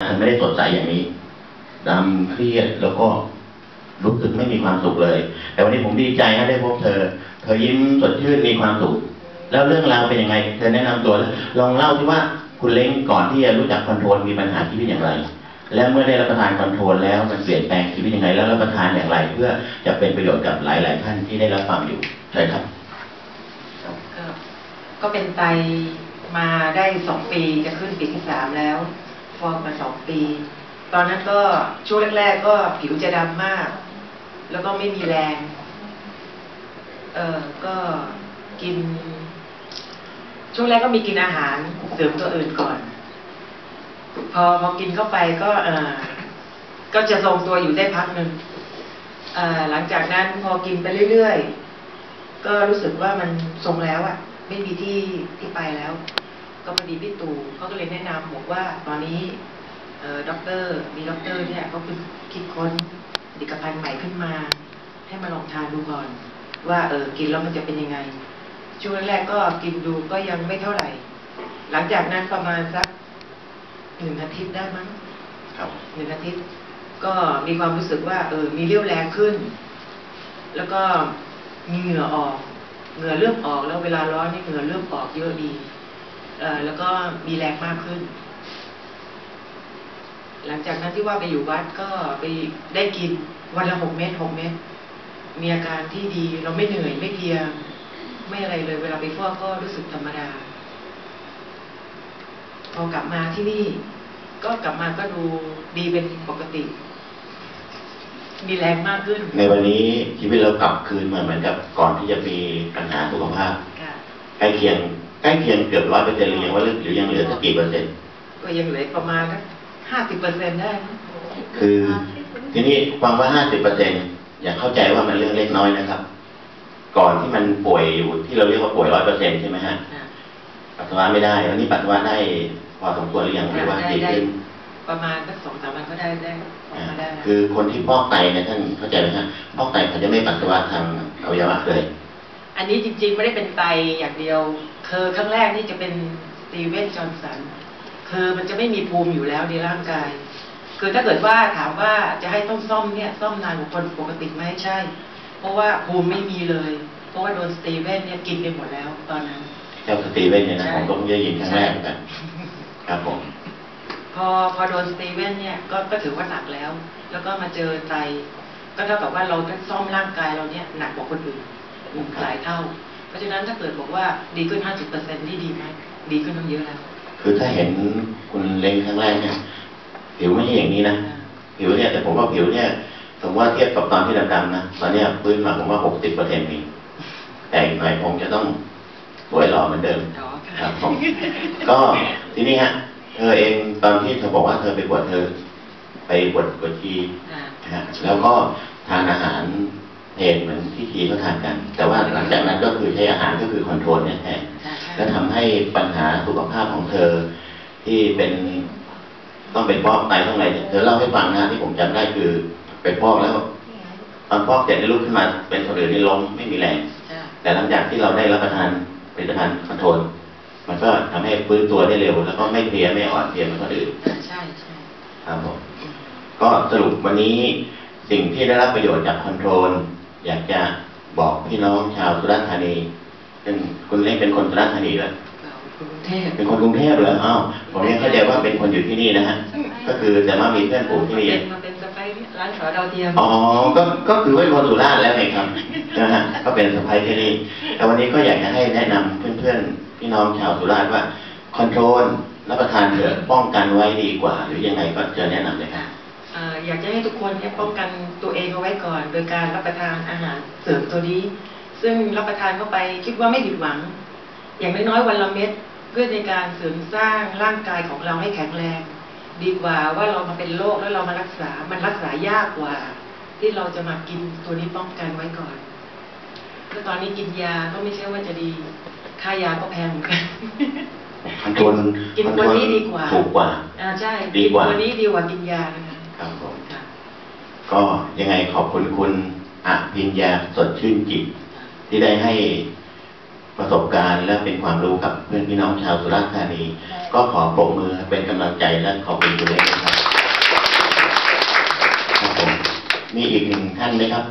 มันไม่ได้สดใสอย่างนี้ดำเครียดแล้วก็รู้สึกไม่มีความสุขเลย แต่วันนี้ผมดีใจนะได้พบเธอ เธอยิ้มสดชื่นมีความสุข แล้วเรื่องราวเป็นยังไง เธอแนะนำตัวแล้วลองเล่าที่ว่าคุณเล้งก่อนที่จะรู้จักคอนโทรลมีปัญหาชีวิตอย่างไร และเมื่อได้รับประทานคอนโทรลแล้วมันเปลี่ยนแปลงชีวิตยังไง แล้วรับประทานอย่างไร เพื่อจะเป็นประโยชน์กับหลาย ๆ ท่านที่ได้รับฟังอยู่ใช่ครับ ก็เป็นไตมาได้สองปีจะขึ้นปีที่สามแล้ว ฟอกมาสองปี ตอนนั้นก็ช่วงแรก ๆ ก็ผิวจะดำมาก แล้วก็ไม่มีแรง เออก็กิน ช่วงแรกก็มีกินอาหารเสริมตัวอื่นก่อน พอพอกินเข้าไปก็เออก็จะทรงตัวอยู่ได้พักหนึ่งเอ่อหลังจากนั้นพอกินไปเรื่อยๆ ก็รู้สึกว่ามันทรงแล้วอะไม่มีที่ที่ไปแล้ว ก็พอดีพี่ตู่เขาก็เลยแนะนำบอกว่าตอนนี้เอ่อด็อกเตอร์มีด็อกเตอร์เนี่ยเขาคือคิดค้นผลิตภัณฑ์ใหม่ขึ้นมา ให้มาลองทานดูก่อน ว่าเออกินแล้วมันจะเป็นยังไง ช่วงแรกๆก็กินดูก็ยังไม่เท่าไหร่ หลังจากนั้นประมาณสักหนึ่งอาทิตย์ได้มั้งครับหนึ่งอาทิตย์ ก็มีความรู้สึกว่าเออมีเรี่ยวแรงขึ้น แล้วก็มีเหงื่อออก เหงื่อเริ่มออกแล้วเวลาร้อนนี่เหงื่อเริ่มออกเยอะดีเออ แล้วก็มีแรงมากขึ้น หลังจากนั้นที่ว่าไปอยู่วัดก็ไปได้กินวันละหกเม็ดหกเม็ดมีอาการที่ดีเราไม่เหนื่อยไม่เพลียไม่อะไรเลย เวลาไปฟอกก็รู้สึกธรรมดา พอกลับมาที่นี่ ก็กลับมาก็ดูดีเป็นปกติ มีแรงมากขึ้น ในวันนี้ชีวิตเรากลับคืนมาเหมือนกับก่อนที่จะมีปัญหาสุขภาพค่ะใกล้เคียง ใกล้เคียงเกือบร้อยเปอร์เซ็นต์หรือยังว่าหรือยังเหลือสักกี่เปอร์เซ็นต์ก็ยังเหลือประมาณห้าสิบเปอร์เซ็นได้นะคือ ทีนี้ความว่าห้าสิบเปอร์เซ็นต์อย่าเข้าใจว่ามันเรื่องเล็กน้อยนะครับ ก่อนที่มันป่วยอยู่ที่เราเรียกว่าป่วยร้อยเปอร์เซ็นต์ใช่ไหมฮะค่ะปัสสาวะไม่ได้วันนี้ปัสสาวะได้พอสมควรหรือยังหรือว่าได้ดีได้ขึ้นประมาณสักสองสามวันก็ได้ได้ออกอ่ามาได้คือคนที่พอกไตเนี่ยท่านเข้าใจไหมฮะพอกไตเขาจะไม่ปัสสาวะทางอวัยวะเลย อันนี้จริงๆไม่ได้เป็นไตอย่างเดียว คือครั้งแรกนี่จะเป็นสตีเวนจอห์นสัน คือมันจะไม่มีภูมิอยู่แล้วในร่างกาย คือถ้าเกิดว่าถามว่าจะให้ต้องซ่อมเนี่ยซ่อมนานกว่าคนปกติไหมใช่ เพราะว่าภูมิไม่มีเลย เพราะว่าโดนสตีเวนเนี่ยกินไปหมดแล้วตอนนั้นเจ้าสตีเวนเนี่ยนะใช่ผมก็เพิ่งได้ยินครั้งแรกเหมือนกันครับผมพอพอโดนสตีเวนเนี่ยก็ก็ถือว่าหนักแล้ว แล้วก็มาเจอไตก็เท่ากับว่าเราต้องซ่อมร่างกายเราเนี่ยหนักกว่าคนอื่น หลายเท่า เพราะฉะนั้นถ้าเกิดบอกว่าดีขึ้น 50%นี่ดีไหมดีขึ้นตั้งเยอะแล้ว คือถ้าเห็นคุณเล็งครั้งแรกเนี่ยผิวไม่ใช่อย่างนี้นะผิวเนี่ยแต่ผมว่าผิวเนี่ยสมมติว่าเทียบกับตอนที่ดำๆนะตอนเนี้ยพื้นมาผมว่าหกสิบเปอร์เซ็นต์มีแต่อีกหน่อยผมจะต้องสวยหล่อเหมือนเดิมอ๋อคค่ะรับผมก็ทีนี้ฮะเธอเองตอนที่เธอบอกว่าเธอไปบวชเธอ ไปบวชบวชชีอ่านะฮะแล้วก็ทานอาหาร เพลนเหมือนที่ชีเขาทานกัน แต่ว่าหลังจากนั้นก็คือใช้อาหารก็คือคอนโทรลเนี่ยแทนใช่ใช่และทำให้ปัญหาสุขภาพของเธอ ที่เป็นต้องไปฟอกไตต้องอะไรเนี่ยเธอเล่าให้ฟังนะที่ผมจำได้คือไปฟอกแล้วตอนฟอกเสร็จได้ลุกขึ้นมาเป็นคนอื่นนี่ล้มไม่มีแรงใช่แต่หลังจากที่เราได้รับประทานผลิตภัณฑ์คอนโทรลมันก็ทำให้ฟื้นตัวได้เร็ว แล้วก็ไม่เพลียไม่อ่อนเพลียเหมือนคนอื่นอ่าใช่ใช่ครับผมก็สรุปวันนี้สิ่งที่ได้รับประโยชน์จากคอนโทรล อยากจะบอกพี่น้องชาวสุราษฎร์ธานีซึ่งคุณเล็กเป็นคนสุราษฎร์ธานีเหรอเรากรุงเทพเป็นคนกรุงเทพเหรออ้าวผมยังเข้าใจว่าเป็นคนอยู่ที่นี่นะฮะ ก็คือแต่ว่ามีเพื่อนปลูกที่มานี่เป็นมาเป็นสไปซ์ร้านขาวดาวเทียม อ๋อ ก็ ก็คือว่าเป็นคนสุราษฎร์แล้วไงครับ นะฮะ ก็เป็นสะพายที่นี่ แต่วันนี้ก็อยากจะให้แนะนำเพื่อนๆ พี่น้องชาวสุราษฎร์ว่าคอนโทรลรับประทานเถอะป้องกันไว้ดีกว่า หรือยังไงก็จะแนะนำเลยครับ อ่าอยากจะให้ทุกคนเนี่ยป้องกันตัวเองเอาไว้ก่อน โดยการรับประทานอาหารเสริมตัวนี้ ซึ่งรับประทานเข้าไปคิดว่าไม่ผิดหวัง อย่างน้อยๆวันละเม็ดเพื่อในการเสริมสร้างร่างกายของเราให้แข็งแรง ดีกว่าว่าเรามาเป็นโรคแล้วเรามารักษา มันรักษายากกว่า ที่เราจะมากินตัวนี้ป้องกันไว้ก่อนแล้วตอนนี้กินยาก็ไม่ใช่ว่าจะดีค่ายาก็แพงเหมือนกันคอนโทรลกินคอนตัโทวรลนี้ดีกว่าถูกกว่า อ่าใช่ดีกว่าตัวนี้ดีกว่ากินยานะคะครับผมค่ะ ก็ยังไงขอบคุณคุณอภิญญาสดชื่นจิต ที่ได้ให้ประสบการณ์และเป็นความรู้กับเพื่อนพี่น้องชาวสุราษฎร์ธานี ก็ขอปรบมือเป็นกำลังใจและขอบคุณคุณเล็กนะครับครับผมมีอีกหนึ่งท่านไหมครับ